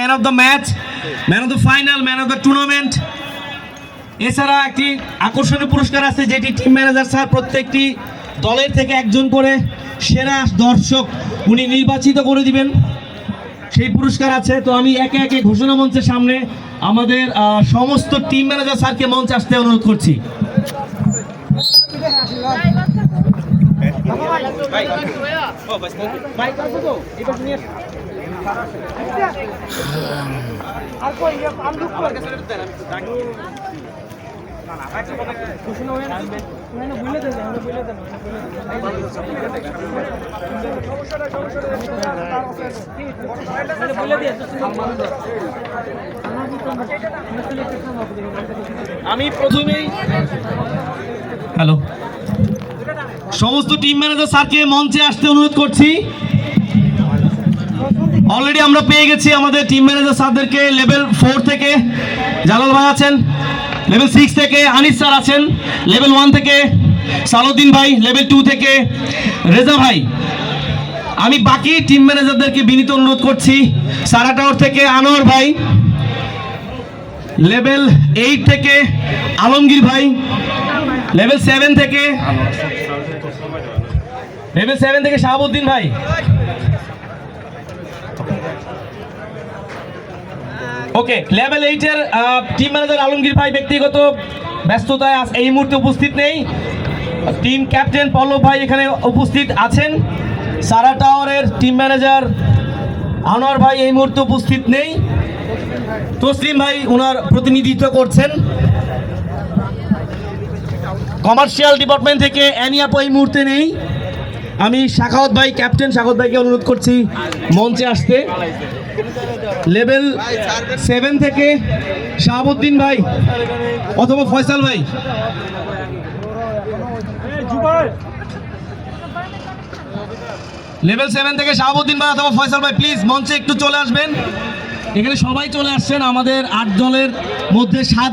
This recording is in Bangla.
Man of the match man of the final man of the tournament এছাড়া একটি আকর্ষণীয় পুরস্কার আছে যেটি টিম ম্যানেজার স্যার প্রত্যেকটি দলের থেকে একজন করে সেরা দর্শক উনি নির্বাচিত করে দিবেন সেই পুরস্কার আছে তো আমি একে একে ঘোষণা মঞ্চের সামনে আমাদের সমস্ত টিম ম্যানেজার স্যারকে মঞ্চে আসতে অনুরোধ করছি আমি প্রথমেই হ্যালো। সমস্ত টিম ম্যানেজার স্যারকে মঞ্চে আসতে অনুরোধ করছি। অলরেডি আমরা পেয়ে গেছি আমাদের টিম ম্যানেজার স্যারদেরকে লেভেল ফোর থেকে। জালাল ভাই আছেন লেভেল সিক্স থেকে। আনিস স্যার আছেন লেভেল ওয়ান থেকে। সালুদ্দিন ভাই লেভেল টু থেকে। রেজা ভাই, আমি বাকি টিম ম্যানেজারদেরকে বিনীত অনুরোধ করছি। সারা টাওয়ার থেকে আনোয়ার ভাই লেভেল এইট থেকে আলমগীর ভাই লেভেল সেভেন থেকে। লেভেল সেভেন থেকে শাহাবুদ্দিন ভাই। ওকে লেভেল এইটের টিম ম্যানেজার আলমগীর ভাই ব্যক্তিগত ব্যস্ততায় এই মুহূর্তে উপস্থিত নেই। টিম ক্যাপ্টেন পল্লব ভাই এখানে উপস্থিত আছেন। সারা টাওয়ারের টিম ম্যানেজার আনোয়ার ভাই এই মুহূর্তে উপস্থিত নেই। তসলিম ভাই ওনার প্রতিনিধিত্ব করছেন। কমার্শিয়াল ডিপার্টমেন্ট থেকে অ্যানিয়াপো এই মুহূর্তে নেই। আমি শাখাওয়াত ভাই ক্যাপ্টেন শাখাওয়াত ভাইকে অনুরোধ করছি মঞ্চে আসতে। লেভেল সেভেন থেকে শাহাবুদ্দিন ভাই অথবা ফয়সাল ভাই। লেভেল সেভেন থেকে শাহাবুদ্দিন ভাই অথবা ফয়সাল ভাই প্লিজ মঞ্চে একটু চলে আসবেন। এখানে সবাই চলে আসছেন আমাদের আট দলের মধ্যে সাত